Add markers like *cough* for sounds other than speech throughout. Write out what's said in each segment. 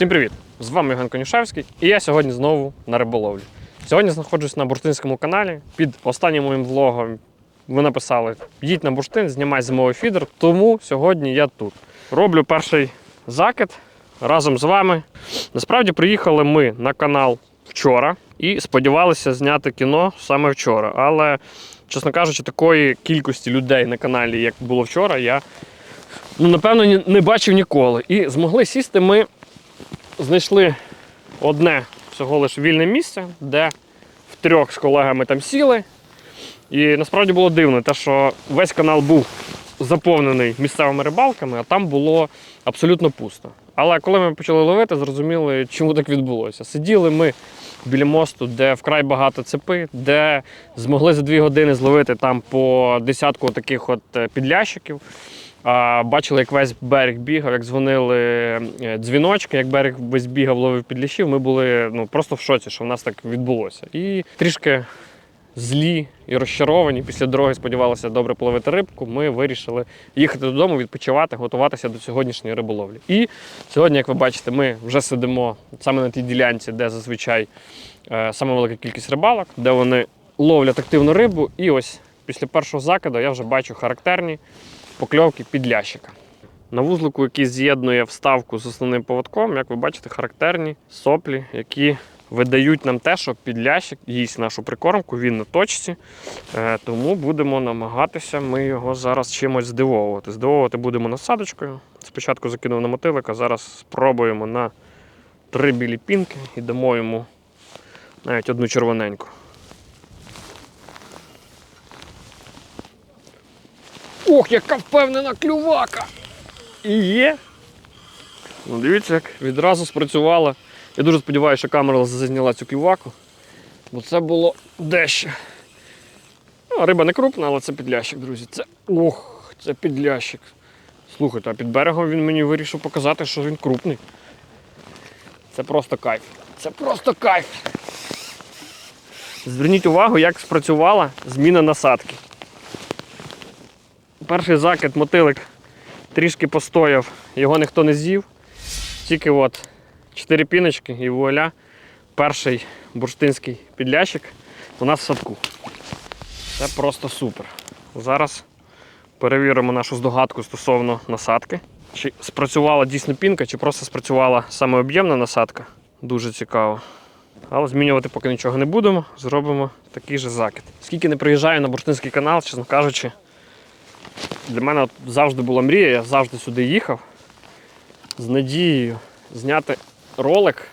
Всім привіт! З вами Євген Конюшевський, і я сьогодні знову на риболовлі. Сьогодні знаходжусь на бурштинському каналі. Під останнім моїм влогом ви написали: їдь на бурштин, знімай зимовий фідер. Тому сьогодні я тут. Роблю перший закид разом з вами. Насправді приїхали ми на канал вчора і сподівалися зняти кіно саме вчора. Але, чесно кажучи, такої кількості людей на каналі, як було вчора, я ну, напевно не бачив ніколи. І змогли сісти ми знайшли одне всього лише вільне місце, де втрьох з колегами там сіли. І насправді було дивно, те, що весь канал був заповнений місцевими рибалками, а там було абсолютно пусто. Але коли ми почали ловити, зрозуміли, чому так відбулося. Сиділи ми біля мосту, де вкрай багато цепи, де змогли за дві години зловити там по десятку таких от е, підлящиків. Бачили, як весь берег бігав, як дзвонили е, дзвіночки, як берег весь бігав, ловив підлящів. Ми були ну, просто в шоці, що в нас так відбулося. І трішки злі і розчаровані після дороги сподівалися добре половити рибку. Ми вирішили їхати додому, відпочивати, готуватися до сьогоднішньої риболовлі. І сьогодні, як ви бачите, ми вже сидимо саме на тій ділянці, де зазвичай е, саме велика кількість рибалок, де вони ловлять активну рибу. І ось після першого закиду я вже бачу характерні покльовки під лящика. На вузлику, який з'єднує вставку з основним поводком, як ви бачите, характерні соплі, які видають нам те, що підлящик їсть нашу прикормку, він на точці. Е, тому будемо намагатися ми його зараз чимось здивовувати. Здивовувати будемо насадочкою. Спочатку закинув на мотилика, зараз спробуємо на три білі пінки і дамо йому навіть одну червоненьку. Ох, яка впевнена клювака! І є. Ну, дивіться, як відразу спрацювала. Я дуже сподіваюся, що камера зазняла цю клюваку, бо це було дещо. Ну, риба не крупна, але це підлящик, друзі. Це. Ох, це підлящик. Слухайте, а під берегом він мені вирішив показати, що він крупний. Це просто кайф. Це просто кайф. Зверніть увагу, як спрацювала зміна насадки. Перший закид мотилик трішки постояв, його ніхто не з'їв. Тільки от 4 піночки і вуаля, перший бурштинський підлящик у нас в садку. Це просто супер. Зараз перевіримо нашу здогадку стосовно насадки. Чи спрацювала дійсно пінка, чи просто спрацювала саме об'ємна насадка. Дуже цікаво. Але змінювати поки нічого не будемо, зробимо такий же закид. Скільки не приїжджаю на бурштинський канал, чесно кажучи, для мене от завжди була мрія, я завжди сюди їхав з надією зняти ролик.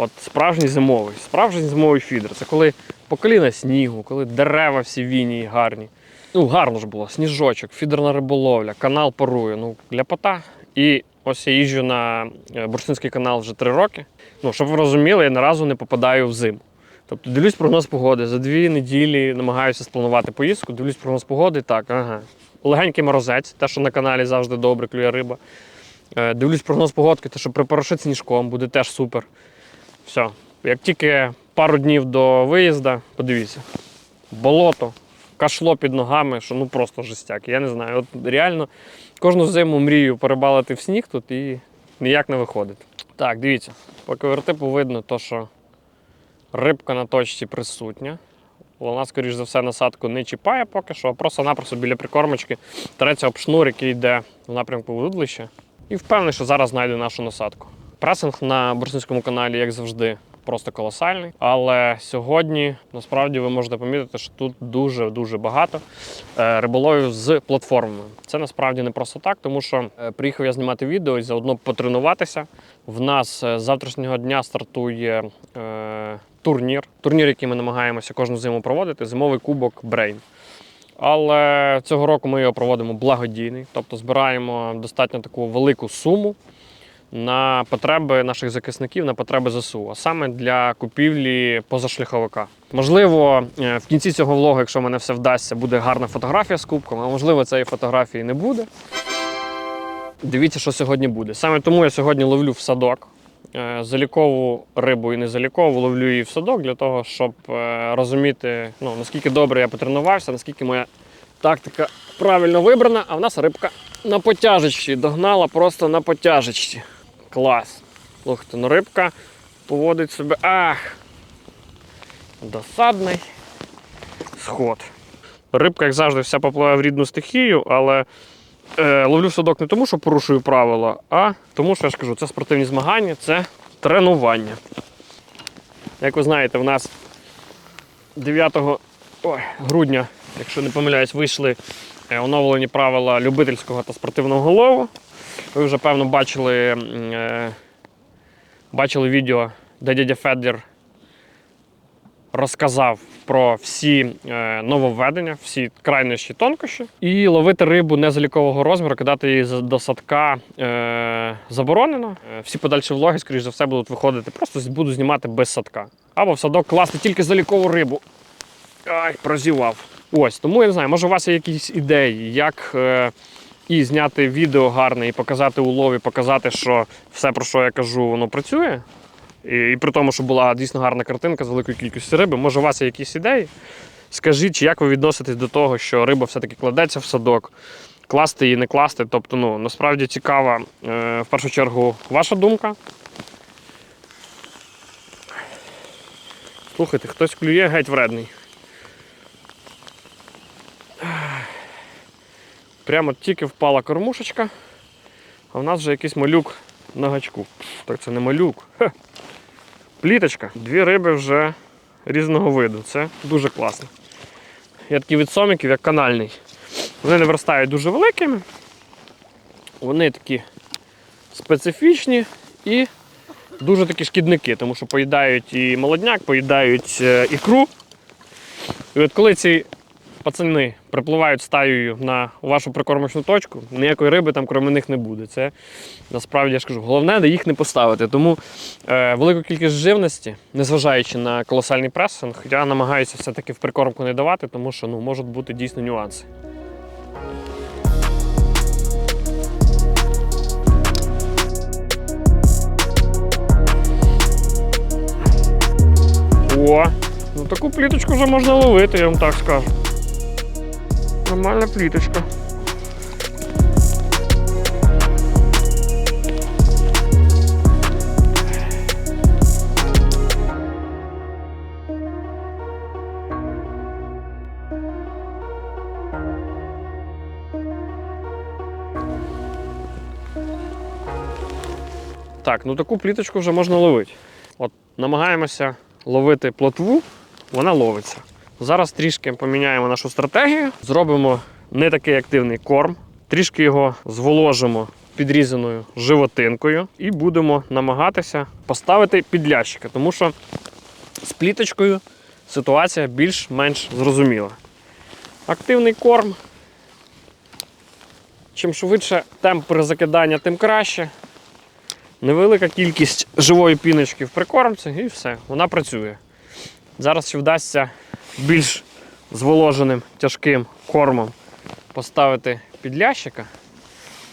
От справжній зимовий, справжній зимовий фідер. Це коли по коліна снігу, коли дерева всі війні гарні. Ну, гарно ж було, сніжочок, фідерна риболовля, канал порує. Ну, ляпота. І ось я їжджу на е, Бурштинський канал вже три роки. Ну, щоб ви розуміли, я ні разу не попадаю в зиму. Тобто дивлюсь прогноз погоди. За дві неділі намагаюся спланувати поїздку, дивлюсь прогноз погоди, так, ага. Легенький морозець, те, що на каналі завжди добре клює риба. Е, Дивлюсь прогноз погодки, те, що припорошить сніжком, буде теж супер. Все. Як тільки пару днів до виїзду, подивіться, болото, кашло під ногами, що ну просто жестяк. Я не знаю. От реально кожну зиму мрію перебалити в сніг тут і ніяк не виходить. Так, дивіться, по квертипу видно, то, що рибка на точці присутня. Вона, скоріш за все, насадку не чіпає поки що, а просто-напросто біля прикормочки треться об шнур, який йде в напрямку вудлища. І впевнений, що зараз знайде нашу насадку. Пресинг на Борсинському каналі, як завжди, просто колосальний. Але сьогодні насправді ви можете помітити, що тут дуже-дуже багато е, риболовів з платформами. Це насправді не просто так, тому що е, приїхав я знімати відео і заодно потренуватися. В нас е, з завтрашнього дня стартує е, турнір. Турнір, який ми намагаємося кожну зиму проводити, зимовий кубок Брейн. Але цього року ми його проводимо благодійний, тобто збираємо достатньо таку велику суму на потреби наших захисників, на потреби ЗСУ, а саме для купівлі позашляховика. Можливо, е, в кінці цього влогу, якщо мене все вдасться, буде гарна фотографія з кубком, а можливо, цієї фотографії не буде. Дивіться, що сьогодні буде. Саме тому я сьогодні ловлю в садок. Е, Залікову рибу і незалікову ловлю її в садок для того, щоб е, розуміти, ну, наскільки добре я потренувався, наскільки моя тактика правильно вибрана, а в нас рибка на потяжечці. Догнала просто на потяжечці. Клас. Слухайте, ну рибка поводить себе. Ах! Досадний сход. Рибка, як завжди, вся попливає в рідну стихію, але е, ловлю садок не тому, що порушую правила, а тому, що я ж кажу, це спортивні змагання, це тренування. Як ви знаєте, в нас 9 ой, грудня, якщо не помиляюсь, вийшли е, оновлені правила любительського та спортивного лову. Ви вже, певно, бачили, е, бачили відео, де дядя Федір розказав про всі е, нововведення, всі крайнощі тонкощі. І ловити рибу незалікового розміру, кидати її до садка е, заборонено. Всі подальші влоги, скоріш за все, будуть виходити, просто буду знімати без садка. Або в садок класти тільки залікову рибу. Ай, прозівав. Ось, тому я не знаю, може у вас є якісь ідеї, як і зняти відео гарне, і показати улов, і показати, що все, про що я кажу, воно працює. І, і при тому, що була дійсно гарна картинка з великою кількістю риби. Може, у вас є якісь ідеї? Скажіть, як ви відноситесь до того, що риба все-таки кладеться в садок, класти її, не класти. Тобто, ну, насправді цікава е, в першу чергу ваша думка. Слухайте, хтось клює геть вредний. Прямо тільки впала кормушечка, а в нас вже якийсь малюк на гачку. Так це не малюк. Хе. Пліточка. Дві риби вже різного виду. Це дуже класно. Є такі від соміків, як канальний. Вони не виростають дуже великими. Вони такі специфічні і дуже такі шкідники, тому що поїдають і молодняк, поїдають е, ікру. І от коли ці пацани припливають стаєю на вашу прикормочну точку, ніякої риби там крім них не буде. Це насправді я ж кажу, головне де їх не поставити. Тому е, велику кількість живності, незважаючи на колосальний пресинг, я намагаюся все-таки в прикормку не давати, тому що ну, можуть бути дійсно нюанси. О, ну таку пліточку вже можна ловити, я вам так скажу. Нормальна пліточка. Так, ну таку пліточку вже можна ловити. От намагаємося ловити плотву, вона ловиться. Зараз трішки поміняємо нашу стратегію, зробимо не такий активний корм, трішки його зволожимо підрізаною животинкою і будемо намагатися поставити підлящика, тому що з пліточкою ситуація більш-менш зрозуміла. Активний корм. Чим швидше темп перезакидання, тим краще. Невелика кількість живої піночки в прикормці і все, вона працює. Зараз ще вдасться більш зволоженим тяжким кормом поставити підлящика.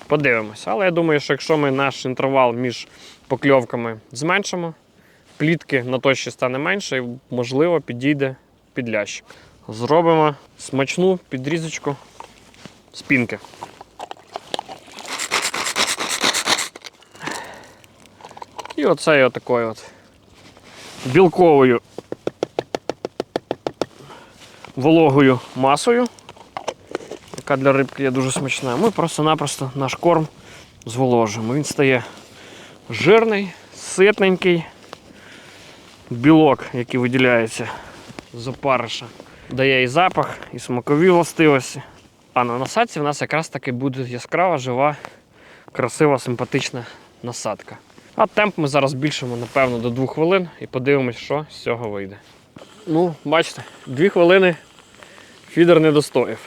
Подивимося. Але я думаю, що якщо ми наш інтервал між покльовками зменшимо, плітки на точці стане менше і, можливо, підійде підлящик. Зробимо смачну підрізочку спінки. І оцею отакою от білковою вологою масою, яка для рибки є дуже смачна. Ми просто-напросто наш корм зволожуємо. Він стає жирний, ситненький. Білок, який виділяється з опариша, дає і запах, і смакові властивості. А на насадці в нас якраз таки буде яскрава, жива, красива, симпатична насадка. А темп ми зараз збільшимо, напевно, до 2 хвилин і подивимось, що з цього вийде. Ну, бачите, дві хвилини фідер не достоїв.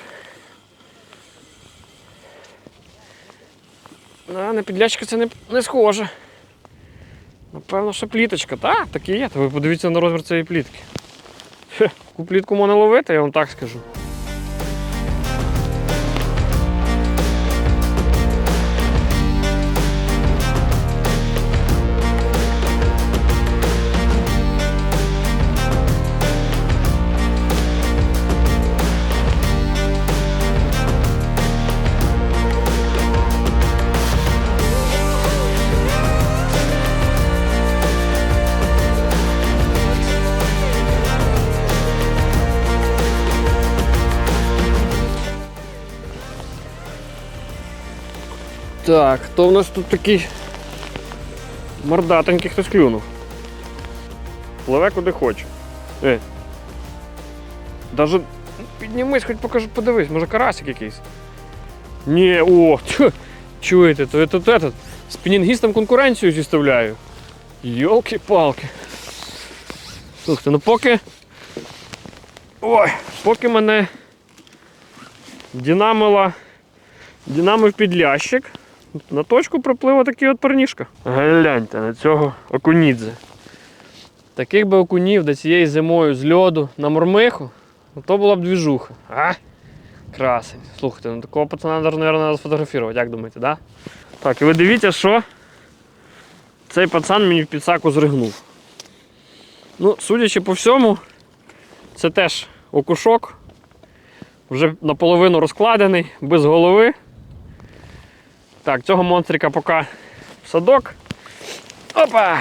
А, на підлячка це не, не схоже. Напевно, що пліточка. Так, так і є. Та ви подивіться на розмір цієї плітки. Таку плітку можна ловити, я вам так скажу. Так, хто в нас тут такий мордатенький хтось клюнув. Пливе куди хоче. Е. Даже піднімись, хоч покажи, подивись, може карасик якийсь. Ні, о, *laughs* тьфу, чуєте, то я тут этот, спінінгістам конкуренцію зіставляю. Йолки-палки. Слухайте, ну поки. Ой, поки мене динамила, динамив підлящик, на точку приплив такий от парнішка. Гляньте на цього окунідзе. Таких би окунів до цієї зимою з льоду на мормиху, ну, то була б двіжуха. А? Красень. Слухайте, ну такого пацана навіть, мабуть, треба сфотографувати, як думаєте, да? Так, і ви дивіться, що цей пацан мені в підсаку зригнув. Ну, судячи по всьому, це теж окушок. Вже наполовину розкладений, без голови. Так, цього монстрика поки в садок. Опа!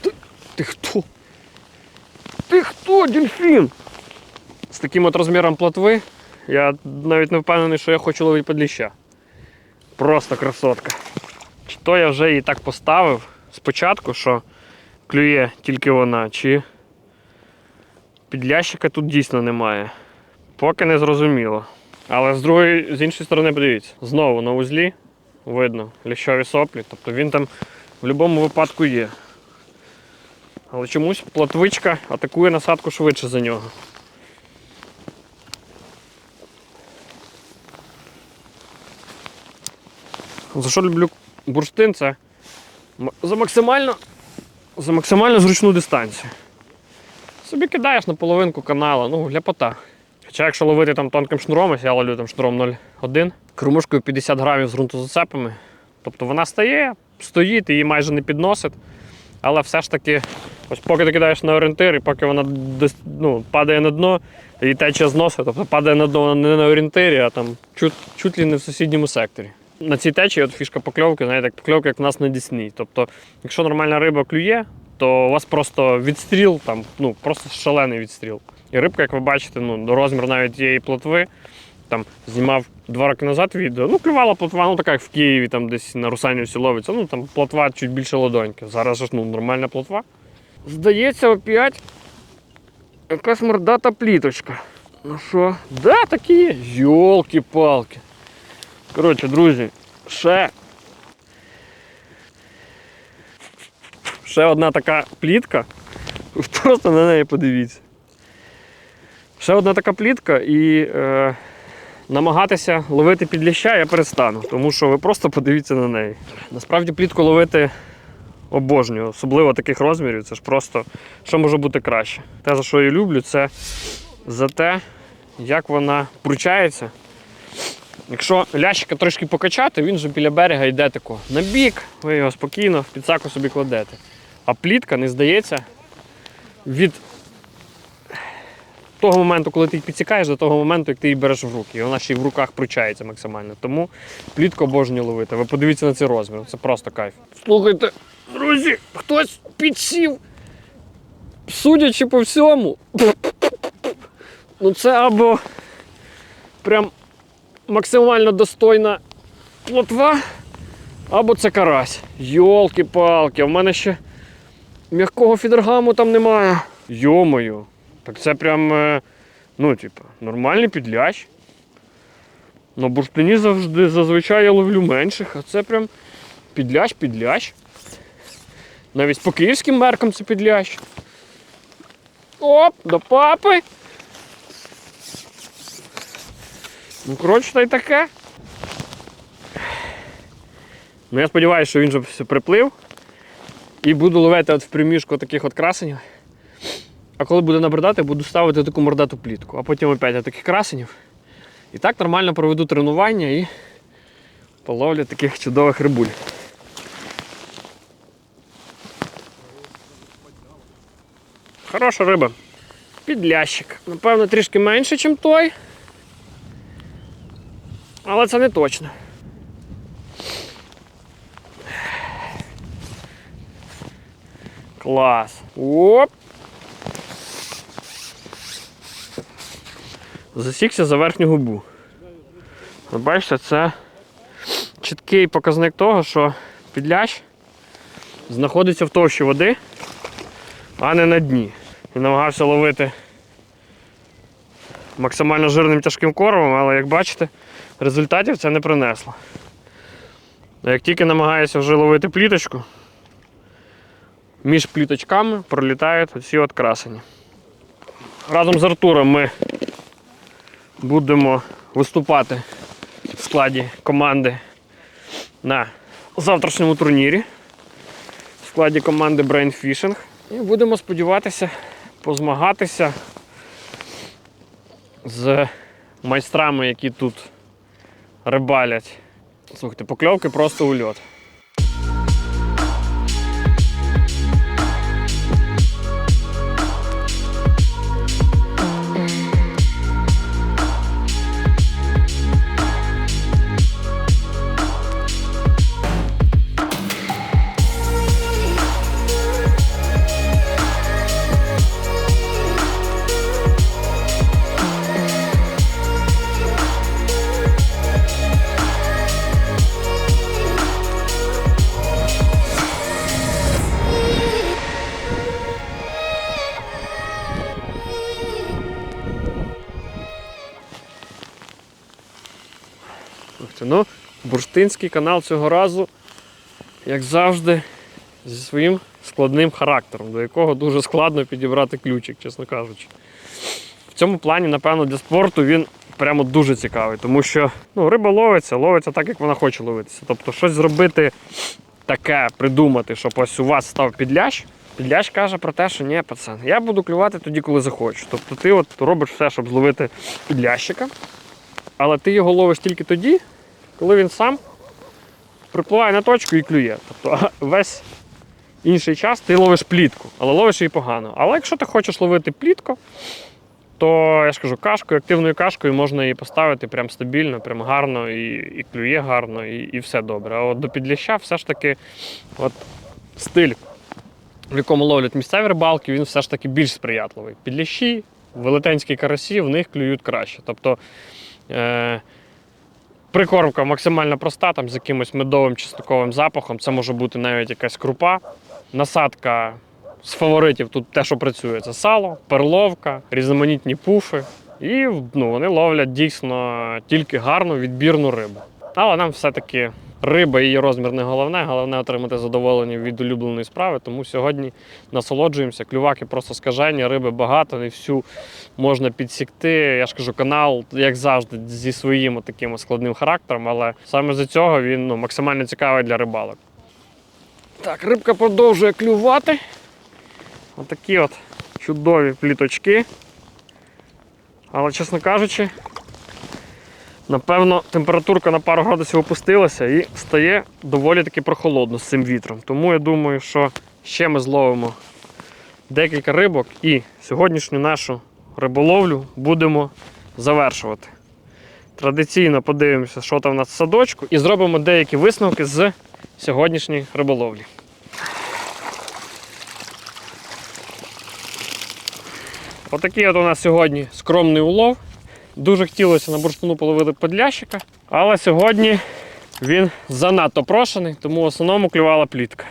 Ти, ти хто? Ти хто, дельфін? З таким от розміром плотви я навіть не впевнений, що я хочу ловити подліща. Просто красотка. Чи то я вже її так поставив спочатку, що клює тільки вона, чи підлящика тут дійсно немає. Поки не зрозуміло. Але з другої, з іншої сторони, подивіться, знову на узлі видно ліщові соплі, тобто він там в будь-якому випадку є. Але чомусь плотвичка атакує насадку швидше за нього. За що люблю бурштин, це за максимально, за максимально зручну дистанцію. Собі кидаєш на половинку канала, ну, ляпота. Хоча якщо ловити там тонким шнуром, я ловлю там шнуром 0,1, кормушкою 50 грамів з ґрунтозацепами. Тобто вона стає, стоїть, її майже не підносить. Але все ж таки, ось поки ти кидаєш на орієнтир, і поки вона ну, падає на дно, і тече зносить, тобто падає на дно вона не на орієнтирі, а там чуть, чуть ли не в сусідньому секторі. На цій течії от фішка покльовки, знаєте, як покльовка, як в нас на Дісні. Тобто, якщо нормальна риба клює, то у вас просто відстріл, там, ну, просто шалений відстріл. І рибка, як ви бачите, ну, до розміру навіть тієї плотви, там знімав два роки назад відео. Ну, клювала плотва, ну така як в Києві, там десь на Русанівці ловиться. Ну там плотва чуть більше ладоньки. Зараз ж ну, нормальна плотва. Здається, опять якась мордата пліточка. Ну що? Да, такі є. Йолки-палки. Коротше, друзі, ще. Ще одна така плітка. Просто на неї подивіться. Ще одна така плітка і е, намагатися ловити підляща я перестану, тому що ви просто подивіться на неї. Насправді плітку ловити обожнюю, особливо таких розмірів, це ж просто що може бути краще. Те, за що я люблю, це за те, як вона пручається. Якщо лящика трошки покачати, він же біля берега йде тако на бік, ви його спокійно в підсаку собі кладете. А плітка не здається від того моменту, коли ти її підсікаєш, до того моменту, як ти її береш в руки. І вона ще й в руках пручається максимально. Тому плітку обожнюю ловити. Ви подивіться на цей розмір, це просто кайф. Слухайте, друзі, хтось підсів. Судячи по всьому, ну це або прям максимально достойна плотва, або це карась. Йолки-палки, а в мене ще м'якого фідергаму там немає. Йомою. Так це прям, е, ну, типу, нормальний підлящ. На бурштині завжди зазвичай я ловлю менших, а це прям підлящ-підлящ. Навіть по київським меркам це підлящ. Оп, до папи. Ну, коротше, та й таке. Ну, я сподіваюся, що він вже приплив. І буду ловити от в приміжку таких от красенів. А коли буде набридати, буду ставити таку мордату плітку, а потім опять таких красенів. І так нормально проведу тренування і половлю таких чудових рибуль. Хороша риба. Підлящик. Напевно, трішки менше, ніж той. Але це не точно. Клас. Оп. Засікся за верхню губу. Ви бачите, це чіткий показник того, що підлящ знаходиться в товщі води, а не на дні. І намагався ловити максимально жирним тяжким кормом, але як бачите, результатів це не принесло. Як тільки намагаєшся вже ловити пліточку, між пліточками пролітають оці от красені. Разом з Артуром ми будемо виступати в складі команди на завтрашньому турнірі, в складі команди Brain Fishing. І будемо сподіватися позмагатися з майстрами, які тут рибалять. Слухайте, покльовки просто ульот. Слухайте, бурштинський канал цього разу, як завжди, зі своїм складним характером, до якого дуже складно підібрати ключик, чесно кажучи. В цьому плані, напевно, для спорту він прямо дуже цікавий, тому що ну, риба ловиться, ловиться так, як вона хоче ловитися. Тобто щось зробити таке, придумати, щоб ось у вас став підлящ. Підлящ каже про те, що ні, пацан, я буду клювати тоді, коли захочу. Тобто ти от робиш все, щоб зловити підлящика, але ти його ловиш тільки тоді, коли він сам припливає на точку і клює. Тобто весь інший час ти ловиш плітку, але ловиш її погано. Але якщо ти хочеш ловити плітку, то я ж кажу, кашкою, активною кашкою можна її поставити прям стабільно, прям гарно і, і клює гарно, і, і все добре. А от до підляща все ж таки от стиль, в якому ловлять місцеві рибалки, він все ж таки більш сприятливий. Підлящі, велетенські карасі, в них клюють краще. Тобто е, прикормка максимально проста, там з якимось медовим чесноковим запахом. Це може бути навіть якась крупа. Насадка з фаворитів тут те, що працює, це сало, перловка, різноманітні пуфи. І ну, вони ловлять дійсно тільки гарну відбірну рибу. Але нам все-таки риба її розмір не головне, головне отримати задоволення від улюбленої справи. Тому сьогодні насолоджуємося. Клюваки просто скажені, риби багато, не всю можна підсікти. Я ж кажу, канал, як завжди, зі своїм таким складним характером, але саме з цього він ну, максимально цікавий для рибалок. Так, рибка продовжує клювати. Отакі от чудові пліточки. Але, чесно кажучи, напевно, температурка на пару градусів опустилася і стає доволі таки прохолодно з цим вітром. Тому я думаю, що ще ми зловимо декілька рибок і сьогоднішню нашу риболовлю будемо завершувати. Традиційно подивимося, що там у нас в садочку, і зробимо деякі висновки з сьогоднішньої риболовлі. Отакий от у нас сьогодні скромний улов. Дуже хотілося на бурштину половити подлящика, але сьогодні він занадто прошений, тому в основному клювала плітка.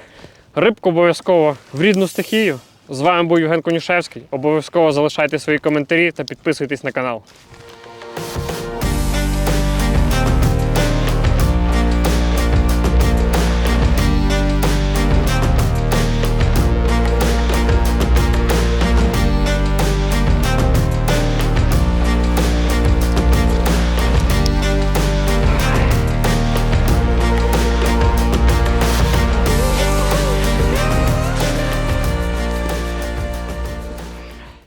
Рибку обов'язково в рідну стихію. З вами був Євген Конюшевський. Обов'язково залишайте свої коментарі та підписуйтесь на канал.